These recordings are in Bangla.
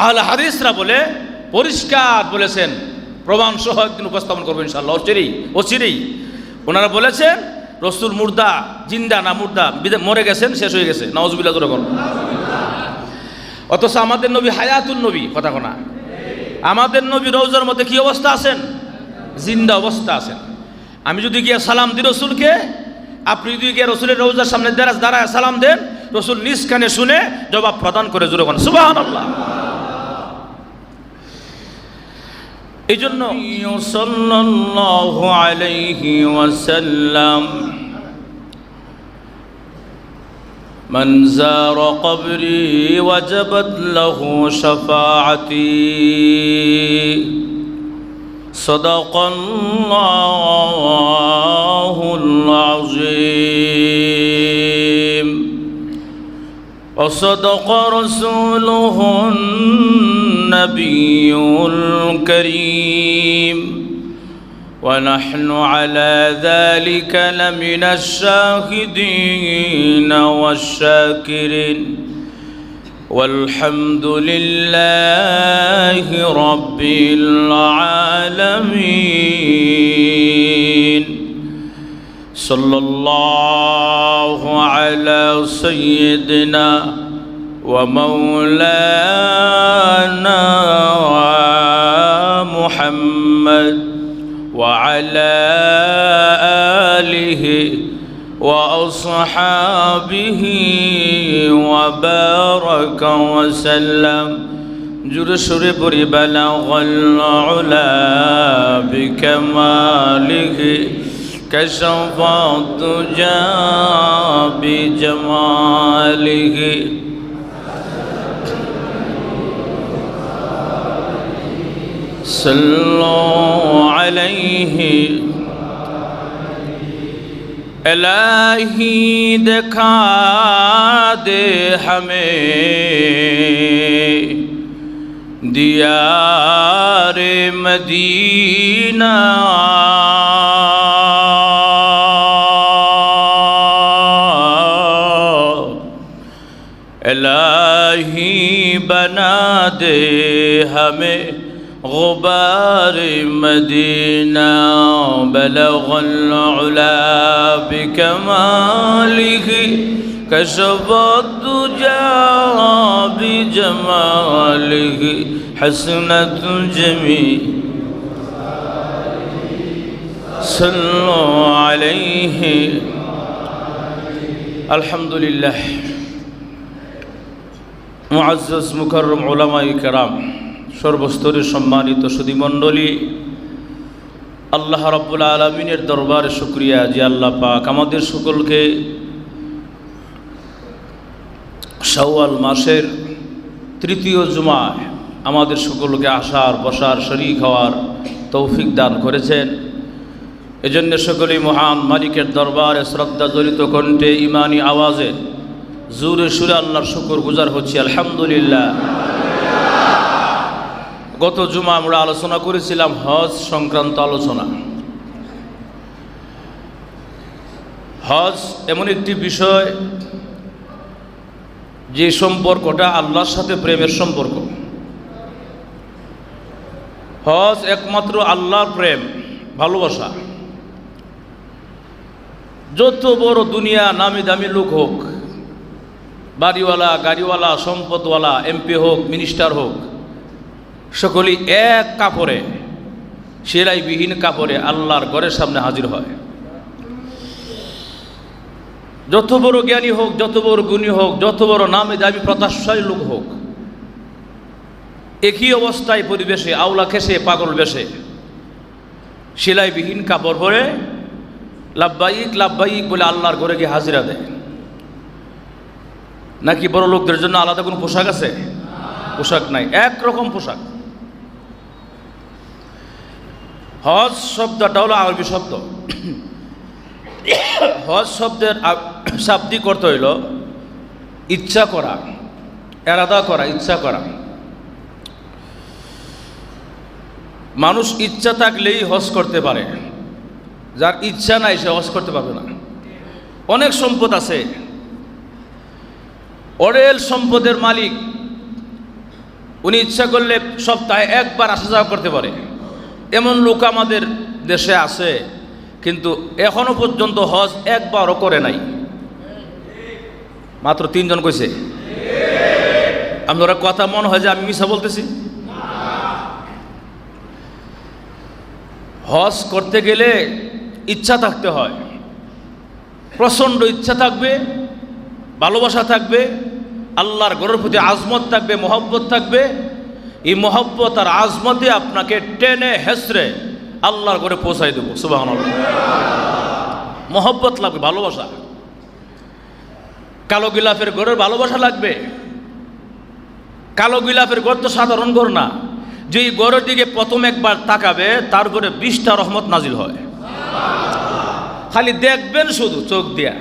আহলে হাদিসরা বলে, পরিষ্কার বলেছেন। প্রমাণ সহ একদিন উপস্থাপন করবেন ইনশাল্লাহ অচিরেই অচিরেই। ওনারা বলেছেন, রসুল মুর্দা, জিন্দা না মুর্দা মরে গেছেন, শেষ হয়ে গেছে। নওয়াজবিল্লাহ যখন অথচ আমাদের নবী হায়াতুল নবী, কথা কোনা। আমাদের নবী রৌজার মধ্যে কি অবস্থা আছেন? জিন্দা অবস্থা আছেন। আমি যদি গিয়ে সালাম দিই রসুলকে, আপনি যদি গিয়ে রসুলের রৌজার সামনে দাঁড়া দাঁড়ায় সালাম দেন, রসুল নিজ কানে শুনে জবাব প্রদান করে জোরে কোন সুবাহ আল্লাহ এই জন্য সাল্লাল্লাহু আলাইহি ওয়াসাল্লাম من زار قبري وجبت له شفاعتي صدق الله العظيم وصدق رسوله النبي الكريم. ونحن على ذلك لمن الشاهدين والشاكرين. والحمد لله رب العالمين. صلى الله على سيدنا ومولانا محمد وعلى آله وأصحابه وبارك وسلم. جرشر بري بلغ العلا بكماله. كشف الدجى بجماله. صلوا عليه. الہی دکھا دے ہمیں۔ دیار مدینہ۔ الہی بنا دے ہمیں۔ غبار مدينة بلغ العلا بكماله كشف الدجى بجماله حسنة جميع صلوا عليه. الحمد لله. معزز مكرم علماء الكرام. সর্বস্তরের সম্মানিত সুদীমণ্ডলী আল্লাহ রাব্বুল আলমিনের দরবারে শুক্রিয়া যে আল্লাহ পাক আমাদের সকলকে শাওয়াল মাসের তৃতীয় জুমায় আমাদের সকলকে আসার বসার, শরিক হওয়ার তৌফিক দান করেছেন। এজন্য সকলেই মহান মালিকের দরবারে শ্রদ্ধা জড়িত কণ্ঠে ইমানি আওয়াজে জোরে সুরে আল্লাহর শুকুর গুজার হচ্ছি, আলহামদুলিল্লাহ। গত জুমা আমরা আলোচনা করেছিলাম হজ সংক্রান্ত আলোচনা। হজ এমন একটি বিষয় যে সম্পর্কটা আল্লাহর সাথে প্রেমের সম্পর্ক। হজ একমাত্র আল্লাহর প্রেম, ভালোবাসা। যত বড় দুনিয়া নামি দামি লোক হোক, বাড়িওয়ালা, গাড়িওয়ালা, সম্পদওয়ালা, এমপি হোক, মিনিস্টার হোক সকলেই এক কাপড়ে সেরাইবিহীন কাপড়ে আল্লাহর ঘরের সামনে হাজির হয়। যত বড় জ্ঞানী হোক, যত বড় গুণী হোক, যত বড় নামে দাবি প্রতাশালী লোক হোক, একই অবস্থায় পরিবেশে আওলা খেসে, পাগল বেশে, সেলাইবিহীন কাপড় পরে লাভবাহিক লাভবাহিক বলে আল্লাহর ঘরে গিয়ে হাজিরা দেয়। নাকি বড় লোকদের জন্য আলাদা কোনো পোশাক আছে? পোশাক নাই, একরকম পোশাক। হজ শব্দটা হলো আরবি শব্দ। হজ শব্দের শাব্দিক অর্থ হইল ইচ্ছা করা, এরাদা করা, ইচ্ছা করা। মানুষ ইচ্ছা থাকলেই হজ করতে পারে। যার ইচ্ছা নাই, সে হজ করতে পারবে না। অনেক সম্পদ আছে। অরেল সম্পদের মালিক, উনি ইচ্ছা করলে সপ্তাহে একবার আসা যাওয়া করতে পারে। এমন লোক আমাদের দেশে আছে, কিন্তু এখনও পর্যন্ত হজ একবারও করে নাই। মাত্র তিনজন কইছে। আপনারা কথা মনে হয় যে আমি মিশা বলতেছি? হজ করতে গেলে ইচ্ছা থাকতে হয়। প্রচণ্ড ইচ্ছা থাকবে, ভালোবাসা থাকবে, আল্লাহর গরুর প্রতি আজমত থাকবে, মহব্বত থাকবে এই মহব্বত আর আজমতে আপনাকে টেনে হেসরে আল্লাহর করে পৌঁছাই দেবো সুবাহ মহব্বত লাগবে, ভালোবাসা। কালো গিলাফের ঘরের ভালোবাসা লাগবে। কালো গিলাফের ঘর তো সাধারণ ঘর না। যেই ঘরের দিকে প্রথম একবার তাকাবে, তার ঘরে বিশটা রহমত নাজিল হয়। খালি দেখবেন শুধু, চোখ দিয়া।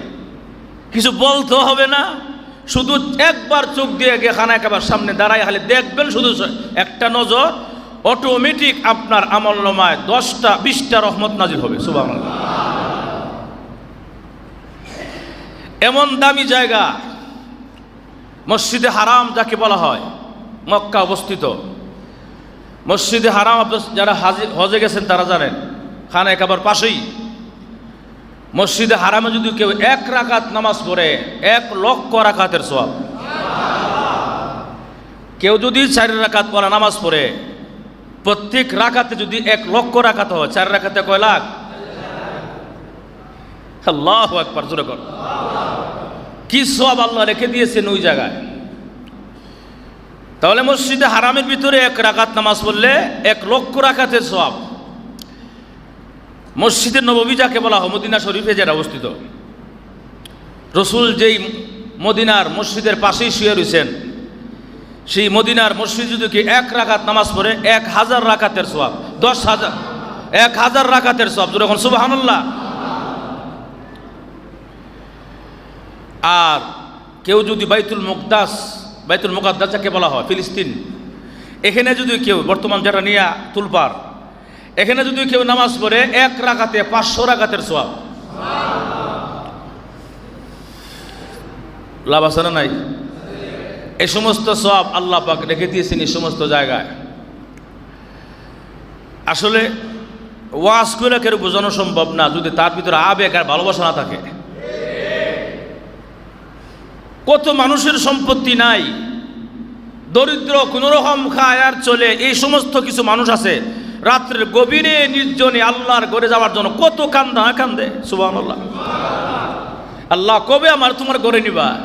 কিছু বলতে হবে না। শুধু একবার চোখ দিয়ে গিয়ে খানা একেবারে সামনে দাঁড়ায়, খালি দেখবেন শুধু একটা নজর অটোমেটিক আপনার আমল নমায় দশটা, বিশটা রহমত নাজির হবে সুবাহ এমন দামি জায়গা, মসজিদে হারাম যাকে বলা হয়, মক্কা অবস্থিত। মসজিদে হারাম যারা হাজি হজে গেছেন তারা জানেন, খানা একেবারে পাশেই। মসজিদে হারামে যদি কেউ এক রাকাত নামাজ পড়ে, এক লক্ষ রাকাতের সব কেউ যদি চার রাকাত পড়া নামাজ পড়ে, প্রত্যেক রাকাতে যদি এক লক্ষ রাকাত হয়, চার রাকাতে কয় লাখ? একবার কি সব আল্লাহ রেখে দিয়েছেন ওই জায়গায়? তাহলে মসজিদে হারামের ভিতরে এক রাকাত নামাজ পড়লে এক লক্ষ রাকাতের সব মসজিদের নবী যাকে বলা হয়, মদিনা শরীফে যেটা অবস্থিত। রসুল যেই মদিনার মসজিদের পাশেই শুয়ে রয়েছেন সেই মদিনার মসজিদ যদি এক রাকাত নামাজ পড়ে, এক হাজার রাকাতের সব দশ হাজার, এক হাজার রাকাতের সব যখন সুবাহান্লাহ আর কেউ যদি বাইতুল মুকদাস বাইতুল মুকাদ্দাস যাকে বলা হয়, ফিলিস্তিন, এখানে যদি কেউ বর্তমান যেটা নিয়ে, তুলপার এখানে যদি কেউ নামাজ পড়ে, এক রাখাতে পাঁচশো রাখাতের সোয়াব লাভ আছে না নাই? এই সমস্ত সব আল্লাহ পাক রেখে দিয়েছেন এই সমস্ত জায়গায়। আসলে ওয়াজ করে কেউ বোঝানো সম্ভব না, যদি তার ভিতরে আবেগ আর ভালোবাসা না থাকে। কত মানুষের সম্পত্তি নাই। দরিদ্র, কোনোরকম খায় আর চলে, এই সমস্ত কিছু মানুষ আছে। রাত্রের গভীরে নির্জনে আল্লাহর ঘরে যাওয়ার জন্য কত কান্দা কান্দে? সুবাহ আল্লাহ, কবে আমার তোমার ঘরে নিবা?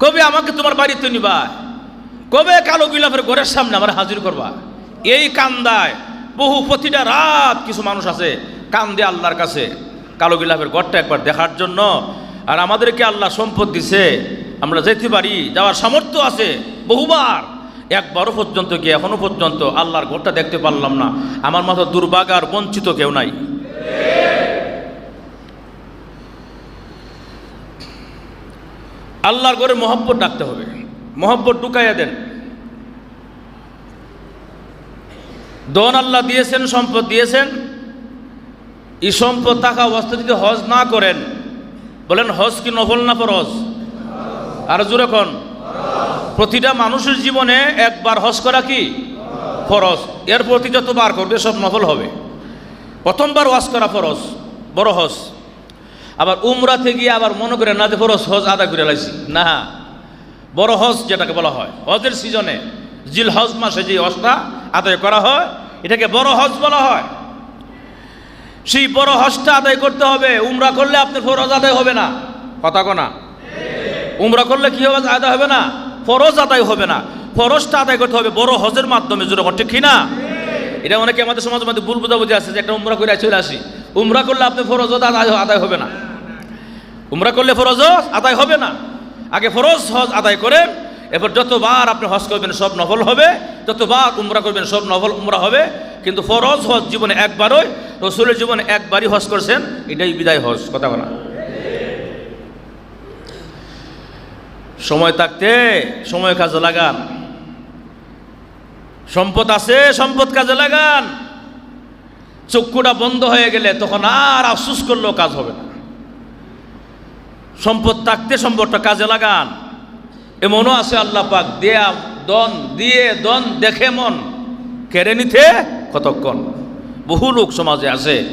কবে আমাকে তোমার বাড়িতে নিবা? কবে কালো গিলাফের ঘরের সামনে আমার হাজির করবা? এই কান্দায় বহু প্রতিটা রাত কিছু মানুষ আছে কান্দে আল্লাহর কাছে কালো গিলাফের ঘরটা একবার দেখার জন্য। আর আমাদেরকে আল্লাহ সম্পদ দিছে। আমরা যেতে পারি, যাওয়ার সামর্থ্য আছে বহুবার। একবারও পর্যন্ত গিয়ে এখনও পর্যন্ত আল্লাহর ঘরটা দেখতে পারলাম না। আমার মতো দুর্ভাগ আর বঞ্চিত কেউ নাই। আল্লাহর ঘরে মহব্বত ডাকতে হবে। মহব্বত ঢুকাইয়া দেন। দন আল্লাহ দিয়েছেন, সম্পদ দিয়েছেন। এই সম্পদ থাকা অবস্থা যদি হজ না করেন, বলেন হজ কি নফল না ফরজ? আর জোরে প্রতিটা মানুষের জীবনে একবার হজ করা কি? ফরজ। এর প্রতি যতবার করবে, সব নফল হবে। প্রথমবার ওয়াজ করা ফরজ, বড় হজ। আবার উমরাতে গিয়ে আবার মনে করে, না, যে ফরজ, হজ আদা করে লাইছি। না, বড় হজ যেটাকে বলা হয়, হজের সিজনে জিল হজ মাসে যে হজটা আদায় করা হয়, এটাকে বড় হজ বলা হয়। সেই বড় হজটা আদায় করতে হবে। উমরা করলে আপনার ফরজ আদায় হবে না। কথা কোনা উমরা করলে কি হবে? আদায় হবে না। ফরজ আদায় হবে না। ফরজটা আদায় করতে হবে বড় হজের মাধ্যমে, জোরে ঠিক কিনা? এটা অনেকে আমাদের সমাজের মধ্যে ভুল বোঝাবুঝি আছে যে একটা উমরা করে চলে আসি। উমরা করলে আপনি ফরজ আদায় আদায় হবে না। উমরা করলে ফরজ আদায় হবে না। আগে ফরজ হজ আদায় করেন, এরপর যতবার আপনি হজ করবেন সব নফল হবে, যতবার উমরা করবেন সব নফল উমরা হবে, কিন্তু ফরজ হজ জীবনে একবারই, রসুলের জীবনে একবারই হজ করছেন, এটাই বিদায় হজ, কথা বলা। সময় থাকতে সময় কাজে লাগান। সম্পদ আছে, সম্পদ কাজে লাগান। চক্ষুটা বন্ধ হয়ে গেলে তখন আর আফসুস করলেও কাজ হবে না। সম্পদ থাকতে সম্পদটা কাজে লাগান। এমনও আছে আল্লাহ পাক, দেয়া, দন, দিয়ে, দন, দেখে মন, কেড়ে নিতে কতক্ষণ? বহু লোক সমাজে আছে,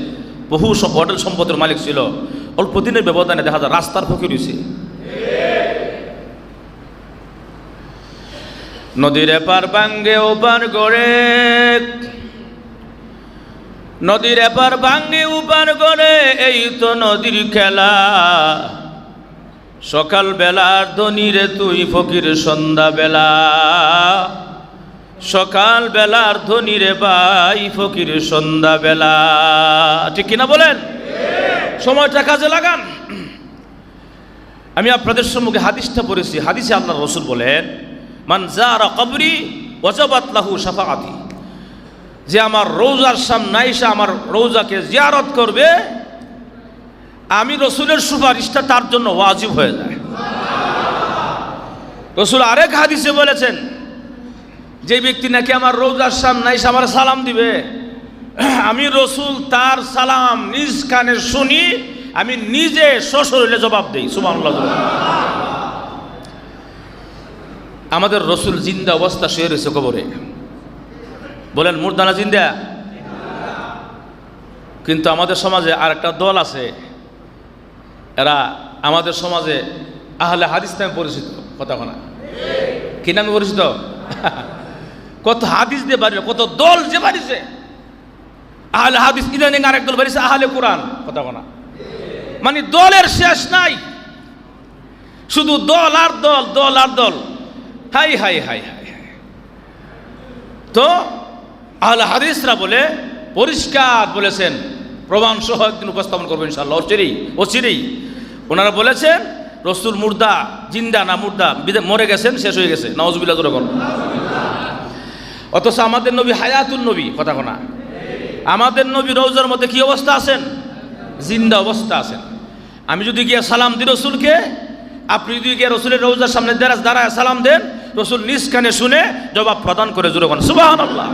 বহু হোটেল সম্পদের মালিক ছিল। অল্প দিনের ব্যবধানে দেখা যায় রাস্তার ফকির হয়েছে নদীর এপার বাঙ্গে ওপার গড়ে। নদীর এপার ভাঙ্গে উপার করে এই তো নদীর খেলা। সকাল বেলার ধনীরে তুই ফকির সন্ধ্যা বেলা সকাল বেলার ধনীরে বাই ফকির সন্ধ্যা বেলা ঠিক কিনা বলেন? সময়টা কাজে লাগান। আমি আপনাদের সম্মুখে হাদিসটা পড়েছি। হাদিসে আল্লাহ রসুল বলেন মান জারা কবরি ওজাবাত লাহু সাফাআতি যে আমার রৌজার সামনে এসে আমার রৌজাকে জিয়ারত করবে, আমি রসুলের সুপারিশটা তার জন্য ওয়াজিব হয়ে যায়। রসুল আরেক হাদিসে বলেছেন, যে ব্যক্তি নাকি আমার রৌজার সামনে এসে আমার সালাম দিবে, আমি রসুল তার সালাম নিজ কানে শুনি, আমি নিজে শ্বশুরে জবাব দিই সুমান আমাদের রসুল জিন্দা অবস্থা শুয়ে রয়েছে কবরে। বলেন মুরদানা জিন্দা? কিন্তু আমাদের সমাজে আর একটা দল আছে, এরা আমাদের সমাজে আহলে হাদিস নামে পরিচিত। কথা না কি নামে পরিচিত? কত হাদিস দিয়ে বাড়িল কত দল যে বাড়িছে। আহলে হাদিস ইদানিং আরেক দল বাড়িছে, আহলে কোরআন। কথা না মানে দলের শেষ নাই। শুধু দল আর দল দল আর দল। হাই হাই হাই হাই তো আহলে হাদিসরা বলে, পরিষ্কার বলেছেন, প্রমাণ সহ একদিন উপস্থাপন করবেন ইনশাল্লাহ অচিরেই অচিরেই। ওনারা বলেছেন, রসুল মুর্দা, জিন্দা না মুর্দা মরে গেছেন, শেষ হয়ে গেছে। নওয়াজবিল্লা যখন অথচ আমাদের নবী হায়াতুল নবী, কথা কোনা। আমাদের নবী রৌজার মধ্যে কি অবস্থা আছেন? জিন্দা অবস্থা আছেন। আমি যদি গিয়ে সালাম দিই রসুলকে, আপনি যদি গিয়ে রসুলের রৌজার সামনে দাঁড়া দাঁড়ায় সালাম দেন রসুল নিজ কানে শুনে জবাব প্রদান করে জুড়ে সুবাহ আল্লাহ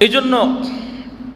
এই জন্য